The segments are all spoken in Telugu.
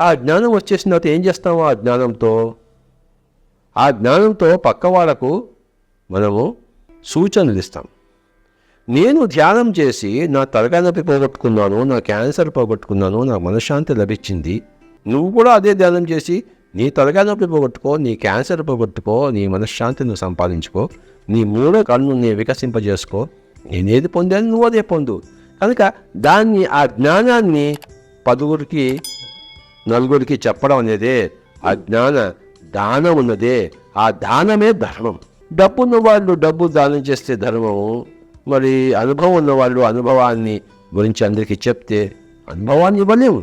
ఆ జ్ఞానం వచ్చేసిన తర్వాత ఏం చేస్తాము ఆ జ్ఞానంతో? ఆ జ్ఞానంతో పక్క వాళ్ళకు మనము సూచనలు ఇస్తాం. నేను ధ్యానం చేసి నా తలకాయ నొప్పి పోగొట్టుకున్నాను నా క్యాన్సర్ పోగొట్టుకున్నాను నా మనశ్శాంతి లభించింది. నువ్వు కూడా అదే ధ్యానం చేసి నీ తలకాయ నొప్పి పోగొట్టుకో నీ క్యాన్సర్ పోగొట్టుకో నీ మనశ్శాంతిని సంపాదించుకో నీ మూడో కన్ను నీ వికసింపజేసుకో. నేనేది పొందాను నువ్వు అదే పొందు. కనుక దాన్ని ఆ జ్ఞానాన్ని పదువురికి నలుగురికి చెప్పడం అనేదే ఆ జ్ఞాన దానం ఉన్నదే. ఆ దానమే ధర్మం. డబ్బు వాళ్ళు డబ్బు దానం చేస్తే ధర్మము మరి అనుభవం ఉన్నవాళ్ళు అనుభవాన్ని గురించి అందరికీ చెప్తే అనుభవాన్ని ఇవ్వలేము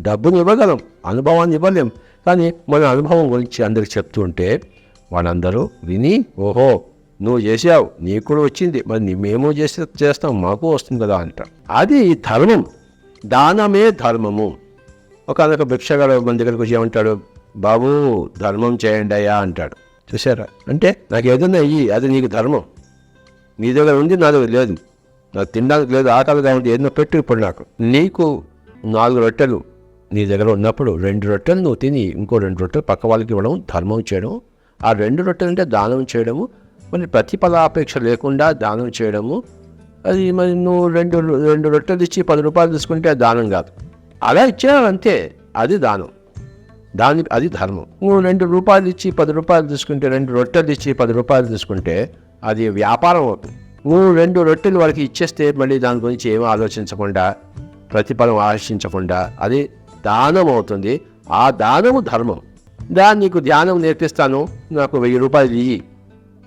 డబ్బుని ఇవ్వగలం అనుభవాన్ని ఇవ్వలేం. కానీ మన అనుభవం గురించి అందరికి చెప్తూ ఉంటే వాళ్ళందరూ విని ఓహో నువ్వు చేసావు నీకు కూడా వచ్చింది. మరి మేము చేసే చేస్తాం మాకు వస్తుంది కదా అంట. అది ధర్మం. దానమే ధర్మము. ఒకనొక భిక్షగాడు మన దగ్గరకు వచ్చి ఏమంటాడు? బాబు ధర్మం చేయండి అయ్యా అంటాడు. చూసారా అంటే నాకు ఏదైనా అయ్యి అది నీకు ధర్మం. నీ దగ్గర ఉంది నా దగ్గర లేదు. నాకు తినడానికి లేదు ఆకలి ఉంది ఏదైనా పెట్టు ఇప్పుడు నాకు. నీకు నాలుగు రొట్టెలు నీ దగ్గర ఉన్నప్పుడు రెండు రొట్టెలు నువ్వు తిని ఇంకో రెండు రొట్టెలు పక్క వాళ్ళకి ఇవ్వడం ధర్మం చేయడం ఆ రెండు రొట్టెలు అంటే దానం చేయడము మరి ప్రతిఫలాపేక్ష లేకుండా దానం చేయడము అది మరి నువ్వు రెండు రెండు రొట్టెలు ఇచ్చి పది రూపాయలు తీసుకుంటే దానం కాదు. అలా ఇచ్చావంతే అది దానం. దాని అది ధర్మం. నువ్వు రెండు రూపాయలు ఇచ్చి పది రూపాయలు తీసుకుంటే రెండు రొట్టెలు ఇచ్చి పది రూపాయలు తీసుకుంటే అది వ్యాపారం అవుతుంది. నువ్వు రెండు రొట్టెలు వాళ్ళకి ఇచ్చేస్తే మళ్ళీ దాని గురించి ఏమీ ఆలోచించకుండా ప్రతిఫలం ఆశించకుండా అది దానం అవుతుంది. ఆ దానము ధర్మం. దాన్ని నీకు ధ్యానం నేర్పిస్తాను నాకు వెయ్యి రూపాయలు ఇయ్యి.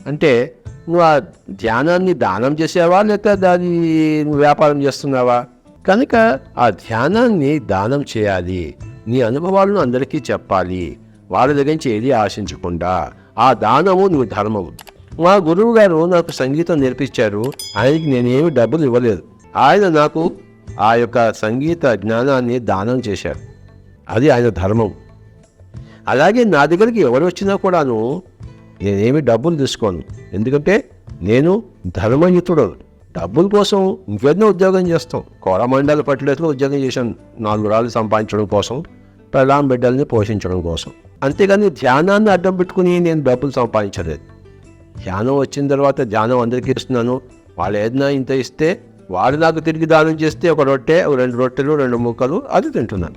అంటే నువ్వు ఆ ధ్యానాన్ని దానం చేసావా లేక దాన్ని నువ్వు వ్యాపారం చేస్తున్నావా? కనుక ఆ ధ్యానాన్ని దానం చేయాలి. నీ అనుభవాలను అందరికీ చెప్పాలి. వాళ్ళ దగ్గర నుంచి ఏది ఆశించకుండా ఆ దానము నువ్వు ధర్మము. మా గురువు గారు నాకు సంగీతం నేర్పించారు. ఆయనకి నేనేమి డబ్బులు ఇవ్వలేదు. ఆయన నాకు ఆ యొక్క సంగీత జ్ఞానాన్ని దానం చేశారు. అది ఆయన ధర్మం. అలాగే నా దగ్గరికి ఎవరు వచ్చినా కూడాను నేనేమి డబ్బులు తీసుకోను. ఎందుకంటే నేను ధర్మయుతుడు డబ్బుల కోసం ఇంకేదో ఉద్యోగం చేస్తాం. కోరమండల పట్టులేట్లో ఉద్యోగం చేశాను నాలుగు రాళ్ళు సంపాదించడం కోసం పెళ్ళాం బిడ్డల్ని పోషించడం కోసం. అంతేగాని ధ్యానాన్ని అడ్డం పెట్టుకుని నేను డబ్బులు సంపాదించలేదు. ధ్యానం వచ్చిన తర్వాత ధ్యానం అందరికీ ఇస్తున్నాను. వాళ్ళు ఏదైనా ఇంత ఇస్తే వాడు నాకు తిరిగి దానం చేస్తే ఒక రొట్టె ఒక రెండు రొట్టెలు రెండు ముక్కలు అది తింటున్నాను.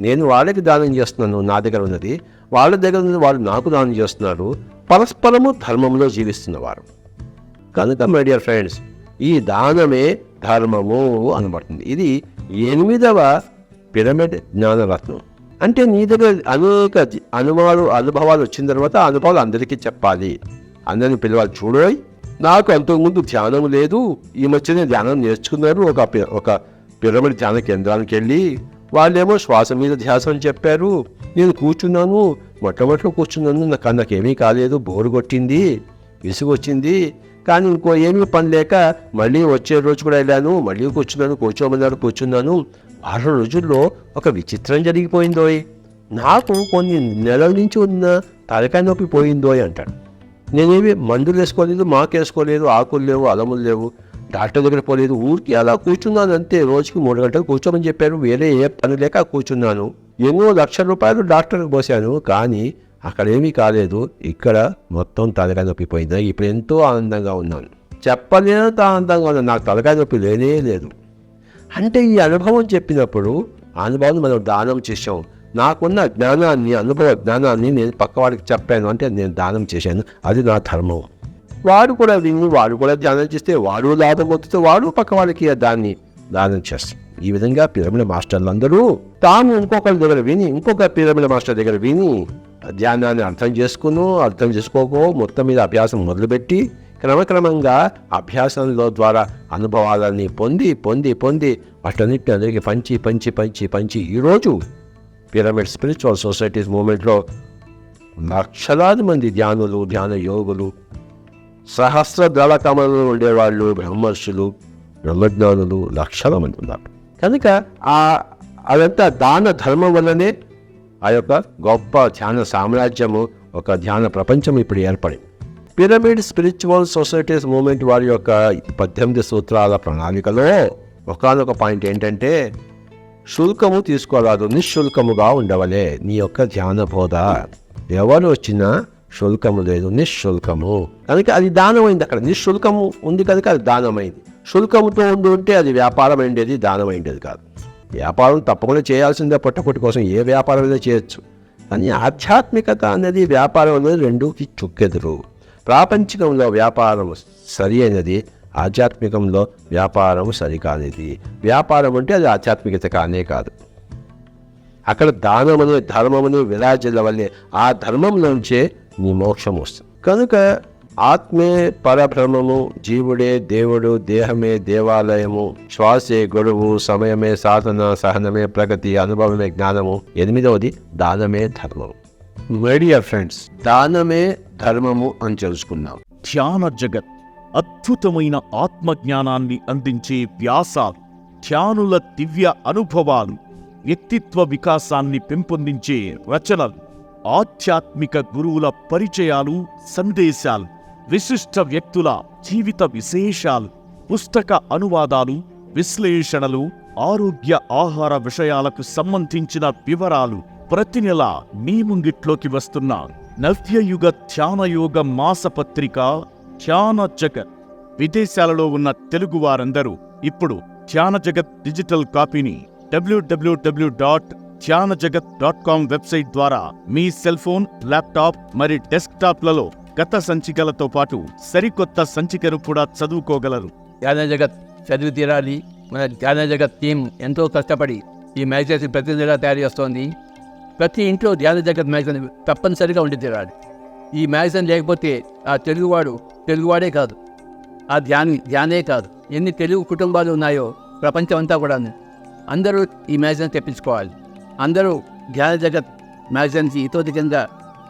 నేను వాళ్ళకి దానం చేస్తున్నాను నా దగ్గర ఉన్నది. వాళ్ళ దగ్గర ఉన్నది వాళ్ళు నాకు దానం చేస్తున్నారు. పరస్పరము ధర్మంలో జీవిస్తున్నవారు కనుక మై డియర్ ఫ్రెండ్స్ ఈ దానమే ధర్మము అనబడుతుంది. ఇది ఎనిమిదవ పిరమిడ్ జ్ఞానరత్నం. అంటే నీ దగ్గర అనేక అనుభవాలు అనుభవాలు వచ్చిన తర్వాత అనుభవాలు అందరికీ చెప్పాలి. అందరిని పిలవాలి చూడాలి నాకు అంతకుముందు ధ్యానం లేదు. ఈ మధ్యనే ధ్యానం నేర్చుకున్నారు. ఒక పి- ఒక పిరమిడ్ ధ్యాన కేంద్రానికి వెళ్ళి వాళ్ళేమో శ్వాస మీద ధ్యాసం చెప్పారు. నేను కూర్చున్నాను. మొట్టమొదటిలో కూర్చున్నాను. నాకు నాకేమీ కాలేదు. బోరు కొట్టింది. విసుగు వచ్చింది కానీ ఇంకో ఏమీ పని లేక మళ్ళీ వచ్చే రోజు కూడా వెళ్ళాను మళ్ళీ కూర్చున్నాను కూర్చోమన్నారు కూర్చున్నాను. వారం రోజుల్లో ఒక విచిత్రం జరిగిపోయిందోయ్. నాకు కొన్ని నెలల నుంచి ఉన్న తలకాయ నొప్పి పోయిందోయ్ అంటాడు. నేనేమి మందులు వేసుకోలేదు మాకు వేసుకోలేదు ఆకులు లేవు అలములు లేవు డాక్టర్ దగ్గర పోలేదు ఊరికి అలా కూర్చున్నాను అంతే రోజుకి మూడు గంటలు కూర్చోమని చెప్పారు వేరే ఏ పని లేక కూర్చున్నాను. ఎన్నో లక్షల రూపాయలు డాక్టర్కి పోసాను కానీ అక్కడేమీ కాలేదు. ఇక్కడ మొత్తం తలకాయ నొప్పి పోయింది. ఇప్పుడు ఎంతో ఆనందంగా ఉన్నాను. చెప్పలేనంత ఆనందంగా ఉన్నాను. నాకు తలకాయ నొప్పి లేనే లేదు. అంటే ఈ అనుభవం చెప్పినప్పుడు అనుభవం అనుభవాన్ని మనం దానం చేసాం నాకున్న జ్ఞానాన్ని అనుభవ జ్ఞానాన్ని నేను పక్కవాడికి చెప్పాను. అంటే నేను దానం చేశాను. అది నా ధర్మం. వాడు కూడా విని వాడు కూడా ధ్యానం చేస్తే వాడు లాభం పొందితే వాడు పక్కవాడికి దాన్ని దానం చేస్తాం ఈ విధంగా పిరమిడ్ మాస్టర్లు అందరూ తాము ఇంకొకరి దగ్గర విని ఇంకొక పిరమిడ్ మాస్టర్ దగ్గర విని ధ్యానాన్ని అర్థం చేసుకును అర్థం చేసుకోకో మొత్తం మీద అభ్యాసం మొదలుపెట్టి క్రమక్రమంగా అభ్యాసంలో ద్వారా అనుభవాలని పొంది పొంది పొంది వాటన్నిటిని అందరికీ పంచి పంచి పంచి పంచి ఈరోజు పిరమిడ్ స్పిరిచువల్ సొసైటీస్ మూమెంట్లో లక్షలాది మంది ధ్యానులు ధ్యాన యోగులు సహస్ర దళ కమలలో ఉండేవాళ్ళు బ్రహ్మర్షులు బ్రహ్మజ్ఞానులు లక్షల మంది ఉన్నారు. కనుక ఆ అదంతా దాన ధర్మం వల్లనే ఆ యొక్క గొప్ప ధ్యాన సామ్రాజ్యము ఒక ధ్యాన ప్రపంచం ఇప్పుడు ఏర్పడింది. పిరమిడ్ స్పిరిచువల్ సొసైటీస్ మూమెంట్ వారి యొక్క పద్దెనిమిది సూత్రాల ప్రణాళికలో ఒకనొక పాయింట్ ఏంటంటే శుల్కము తీసుకోరాదు నిశుల్కముగా ఉండవలే నీ యొక్క ధ్యాన బోధ. ఎవరు వచ్చినా శుల్కము లేదు నిశుల్కము కనుక అది దానమైంది అక్కడ. నిశుల్కము ఉంది కనుక అది దానమైంది. శుల్కముతో ఉండి ఉంటే అది వ్యాపారం అయిండేది దానమైండేది కాదు. వ్యాపారం తప్పకుండా చేయాల్సిందే పొట్టకొట్టి కోసం ఏ వ్యాపారం చేయొచ్చు. కానీ ఆధ్యాత్మికత అనేది వ్యాపారం అనేది రెండుకి చుక్కెదురు. ప్రాపంచికంలో వ్యాపారం సరి అయినది ఆధ్యాత్మికంలో వ్యాపారం సరికానిది. వ్యాపారం అంటే అది ఆధ్యాత్మికత కానే కాదు. అక్కడ దానమును ధర్మమును విరాజల వల్లే ఆ ధర్మం నుంచే నీ మోక్షం వస్తుంది. కనుక ఆత్మే పరబ్రహ్మము జీవుడే దేవుడు దేహమే దేవాలయము శ్వాసే గొడువు సమయమే సాధన సహనమే ప్రగతి అనుభవమే జ్ఞానము ఎనిమిదవది దానమే ధర్మము. మై డియర్ ఫ్రెండ్స్ దానమే ధర్మము అని తెలుసుకున్నాం. ధ్యాన జగత్ అద్భుతమైన ఆత్మజ్ఞానాన్ని అందించే వ్యాసాలు ధ్యానుల దివ్య అనుభవాలు వ్యక్తిత్వ వికాసాన్ని పెంపొందించే రచనలు ఆధ్యాత్మిక గురువుల పరిచయాలు సందేశాలు విశిష్ట వ్యక్తుల జీవిత విశేషాలు పుస్తక అనువాదాలు విశ్లేషణలు ఆరోగ్య ఆహార విషయాలకు సంబంధించిన వివరాలు ప్రతి నెల మీ ముంగిట్లోకి వస్తున్న నవ్యయుగ ధ్యానయోగ మాసపత్రిక ధ్యాన జగత్. విదేశాలలో ఉన్న తెలుగు వారందరూ ఇప్పుడు ధ్యాన జగత్ డిజిటల్ కాపీని డబ్ల్యూడబ్ల్యూడబ్ల్యూ డాట్ ధ్యాన జగత్ డాట్ కామ్ వెబ్సైట్ ద్వారా మీ సెల్ ఫోన్ ల్యాప్టాప్ మరి డెస్క్టాప్లలో గత సంచికలతో పాటు సరికొత్త సంచికను కూడా చదువుకోగలరు. ధ్యాన జగత్ చదివి తీరాలి. మన ధ్యాన జగత్ టీం ఎంతో కష్టపడి ఈ మ్యాగజైన్స్ ప్రతి నెలా తయారు చేస్తోంది. ప్రతి ఇంట్లో ధ్యాన జగత్ మ్యాగజైన్ తప్పనిసరిగా ఉండి తీరాలి. ఈ మ్యాగజైన్ లేకపోతే ఆ తెలుగువాడు తెలుగువాడే కాదు. ఆ ధ్యాని ధ్యానే కాదు. ఎన్ని తెలుగు కుటుంబాలు ఉన్నాయో ప్రపంచం అంతా కూడా అందరూ ఈ మ్యాగజైన్ తెప్పించుకోవాలి. అందరూ ధ్యాన జగత్ మ్యాగజైన్కి ఇతోధికంగా